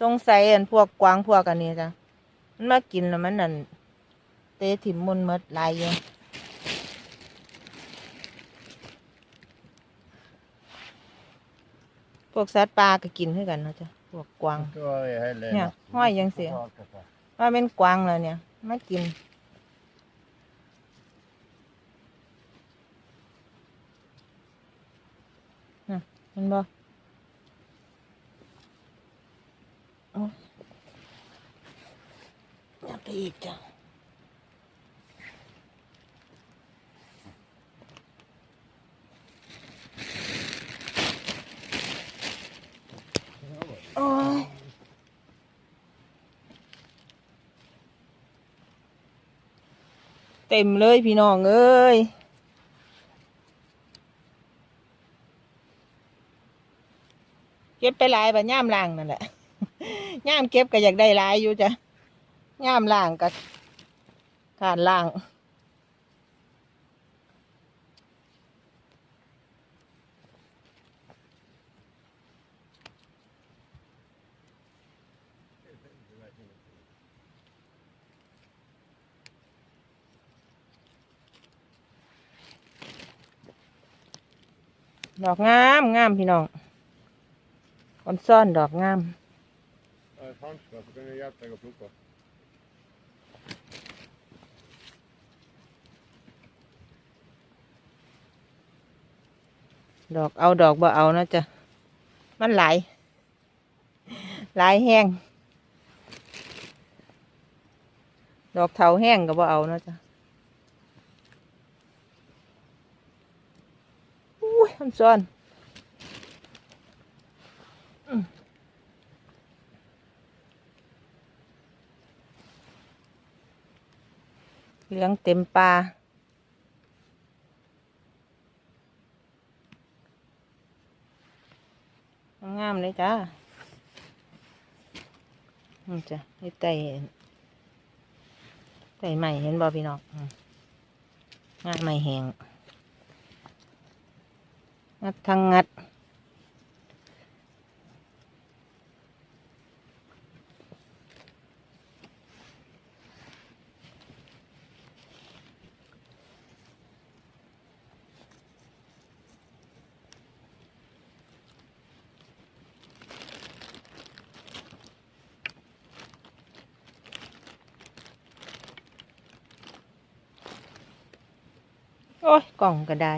สงสัยอันพวกกวางพวกอันนี้จ้ะมันมากินแล้วมันนั่นเตะถิ่มมุนหมดหลายอยู่พวกสัตว์ป่าก็กินคือกันเนาะจ้ะพวกกวางเนี่ยห้อยยังเสีย ว่าเป็นกวางแล้วเนี่ยมากิน น่ะเห็นบ่โอ้ย อีกจ้ะโอ้ยเต็มเลยพี่น้องเอ้ยเก็บไปหลายบะย่ามล่างนั่นแหละย่ามเก็บก็อยากได้หลายอยู่จ้ะ ย่ามล่างก็ขาดล่าง ดอกงามงามพี่น้องคอนซ่อนดอกงาม handskar så kan jag hjälpa dig att plocka. ดอกเอาดอกบ่เอานะจ๊ะมันหลายหลายแห้ง ดอกเทาแห้งก็บ่เอานะจ๊ะอุ้ยมันซ้อนอืมเหลืองเต็มปลา งามเลยจ้านี่จ้ะนี่ไต่ไต่ใหม่เห็นบ่พี่น้องอืมงาใหม่แหงงัดทางงัด โอ้ยกล่องก็ได้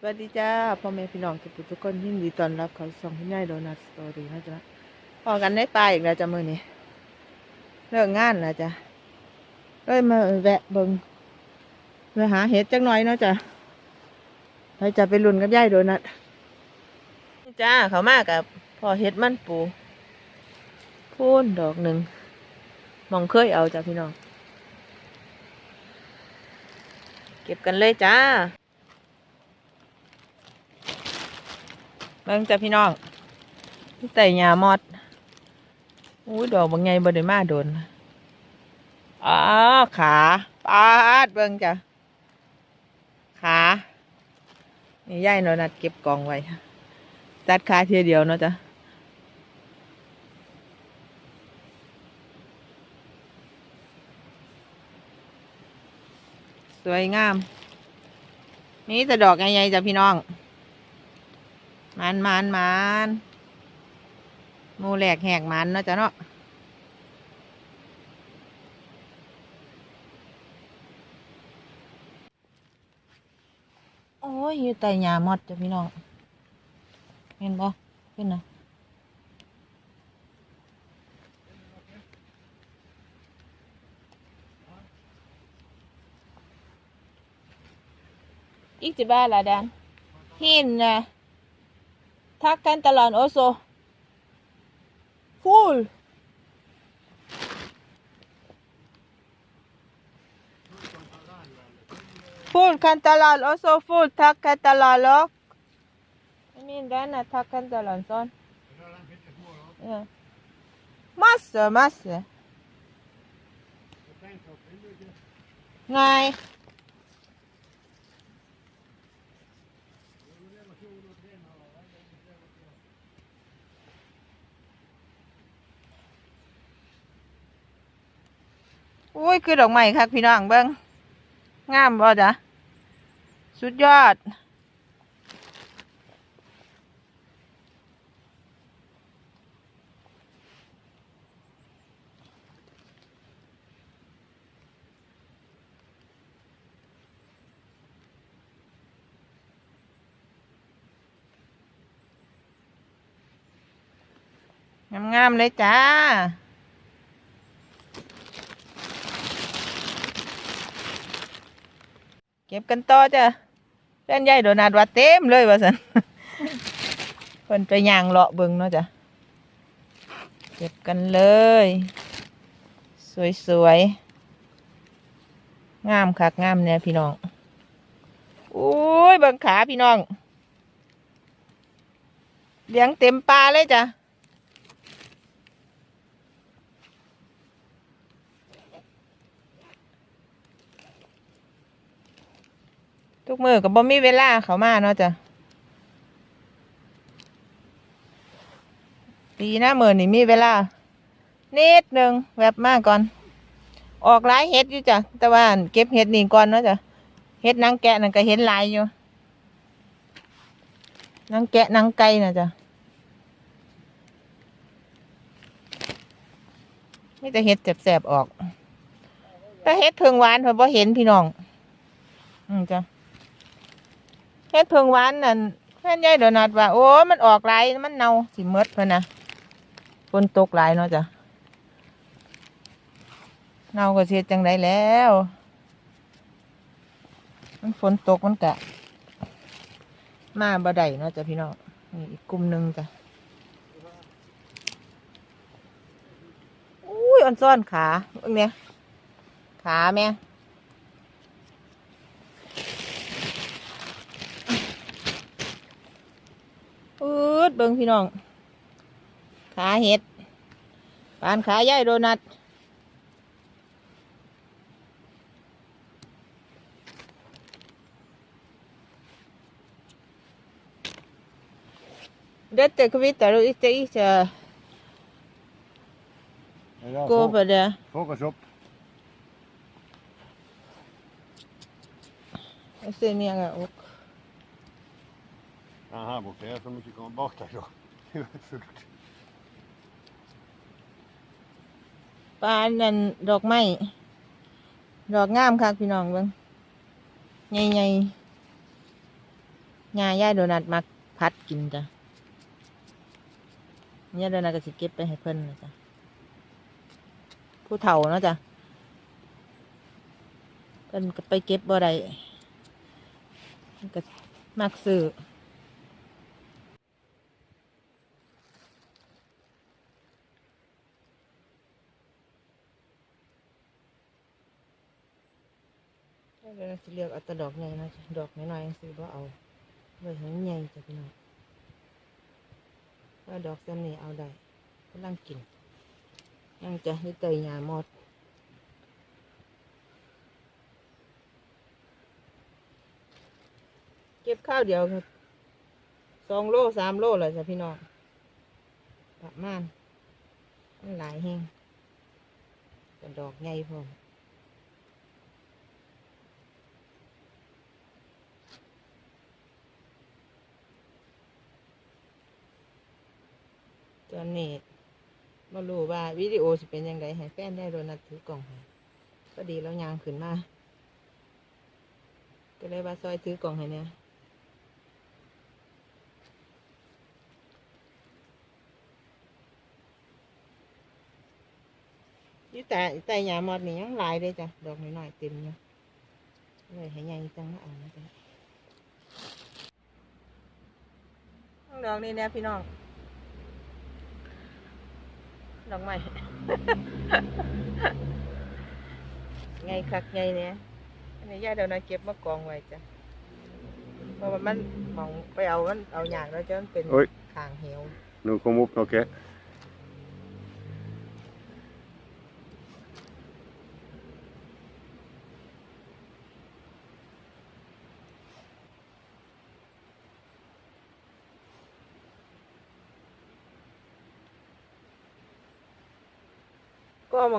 สวัสดีจ้าพ่อแม่พี่น้องทุกทุกคนยินดีต้อนรับเขาส่องพี่ใหญ่โดนัทสตอรี่นะจ๊ะพอกันได้ปลาอีกแล้วจ้ะมือนี้เลิกงานแล้วจ้ะ เลยมาแวะเบิงไปหาเห็ดจักหน่อยเนาะจ้ะไปจะไปลุ่นกับยายโดนัทจ้าเขามากับพ่อเห็ดมันปูพูนดอกหนึ่งมองเคยเอาจ้ะพี่น้อง เก็บกันเลยจ้าเบิ่งจ้ะพี่น้องนี่ไต่หญ้ามอดอุ้ยดอกบางไงบ่ได้มาโดน อ๋อขาปาดเบิ่งจ้ะขานี่ย่ายเนาะนัดเก็บกองไว้ตัดขาเทียเดียวเนาะจ้ะสวยงาม นี่แต่ดอกใหญ่ๆจ้ะพี่น้อง มันมันมันมูแหลกแหกมันเนาะจ้ะเนาะโอยู่ใต้หญ้ามอดจ้ะพี่น้องเห็นบ่ขึ้นนะอีกจะบ้าละแดนหินนะทักกันตลอดโอโซฟูลฟูลกันตลอดโอโซฟูลทักกันตลอดหรอก min den är tacken till Landsson. Det är den fitte små då. Ja. Masse, masse. Jag tänkte att det är mycket. Nej. อุ้ยคือดอกไม้ครับพี่น้องเบิ้งงามบ่จ้ะ สุดยอด งามๆเลยจ้าเก็บกันต่อจ้ะ แฟนใหญ่โดนัดว่าเต็มเลยว่าสันเพิ่นไปย่างเลาะเบิงเนาะจ้ะเก็บกันเลย สวยๆงามคักงามเนี่ยพี่น้องอุ้ยเบิงขาพี่น้องเลี้ยงเต็มปลาเลยจ้ะ ทุกมือก็บ่มีเวลาเขามาเนาะจ้ะปีหน้ามือนี่มีเวลานิดหนึ่งแวบมากก่อน ออกหลายเฮ็ดอยู่จ้ะแต่ว่าเก็บเฮ็ดนี่ก่อนเนาะจ้ะเฮ็ดนางแกะนั่นก็เห็นหลายอยู่นางแกะนางไก่นะจ้ะไม่แต่เฮ็ดแสบๆออกถ้าเฮ็ดเพิงหวานเพิ่นบ่เห็นพี่น้อง อืมจ้ะ เฮ็ดเพิงหวานนั่นแม่นยายโดนัดว่า โอ้ มันออกหลายมันเน่าสิหมดเพิ่นนะฝนตกหลายเนาะจ้ะเน่าก็เฮ็ดจังไดแล้ว มันฝนตกมันกะ มาบ่ได้เนาะจ้ะพี่น้องนี่อีกกลุ่มหนึ่งจ้ะอุ้ยอ่อนซ่อนขาเบิ่งเนี่ยขาแม่ อืดเบิ่ งพี่น้อง ขาเห็ดปานขาย่ายโดนัทเด็ดแต่กวิตแต่รู้อีกจะอีกจะ Ja, กูไปเดีย Fokus upp. เสียเนี่ยกะอก Ja, här borta är så mycket kommer bort där då. Det är fult. ปลานั่นดอกไม้ดอกงามค่ะพี่น้องเบิ่งใหญ่ๆหญ้าย่ายโดนัทมักพัดกินจ้ะย่ยโดนัทก็สิเก็บไปให้เพิ่นนะจ้ะผู้เฒ่าเนาะจ้ะเพิ่นก็ไปเก็บบ่ได้ก็มักซื้อ ย่ายโดนัทสิเลือกเอาแต่ดอกใหญ่นะจ้ะดอกน้อยๆจังซี่บ่เอาไว้ให้มันใหญ่จ้ะพี่น้องว่าดอกซ้ำนี่เอาได้กำลังกิน ยังจะให้เตยหยาหมดเก็บข้าวเดียวสองโลสามโลเลยจ้ะพี่น้องประมาณมันหลายแห้งกระดอกใหญ่พอ ตอนนี้มารู้ว่าวิดีโอสิเป็นยังไงให้แฟนได้โดนัทถือกล่องให้ก็ดีแล้วยางขึ้นมาก็เลยว่าซอยถือกล่องให้เนี่ยยี่แต่แต่ยามอดนี่ยังหลายเลยจ้ะดอกน้อยๆเต็มอยู่เลยให้ใหญ่จังมาเอานะจ๊ะดอกนี้เนี่ยพี่น้อง ดอกไม้ ไงคักไงเนี่ยอันนี้ย่าเดี๋ยวนะเก็บมากองไว้จ้ะเพราะว่ามันมองไปเอามันเอาอย่างแล้วจะมันเป็นโอ้ย ทางเหว Nu kom upp något. ก็มอ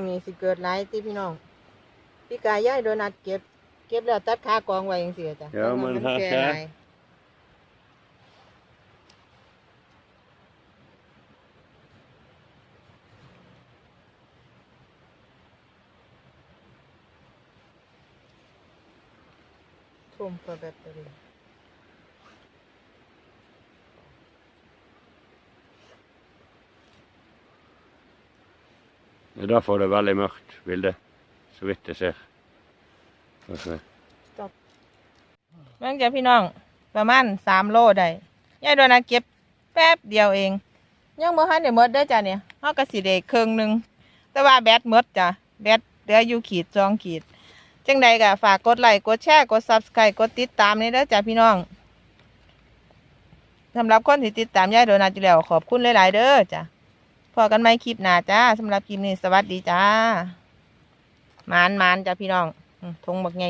งนี้สิเกิดหลายที่พี่น้อง พี่กายย่ายโดนัดเก็บ เก็บแล้วตัดขากองไว้ยังเสียจ้ะเดี๋ยวมันแก่หาแก่หลายทุ่มเพื่อแบตเตอรี่ Ja, Da får det veldig mørkt bilde. Så vidt jeg ser. Og så- เมื่อกี้พี่น้องประมาณสามโลได้ยายโดนัทเก็บแป๊บเดียวเอง ยังบ่ทันได้หมดเด้อจ้ะเนี่ยเฮาก็สิได้ครึ่งหนึง แต่ว่าแบตหมดจ้ะแบตเหลืออยู่ขีดสองขีด จังใดก็ฝากกดไลค์กดแชร์กด Subscribe กดติดตามนี่เด้อจ้ะพี่น้องสำหรับคนที่ติดตามยายโดนัทอยู่แล้วขอบคุณหลาย ๆ เด้อจ้ะ อกันไหมคลิปหน้าจ้าสำหรับคลิปนี้สวัสดีจ้ามานมานจ้าพี่น้องทงบักไง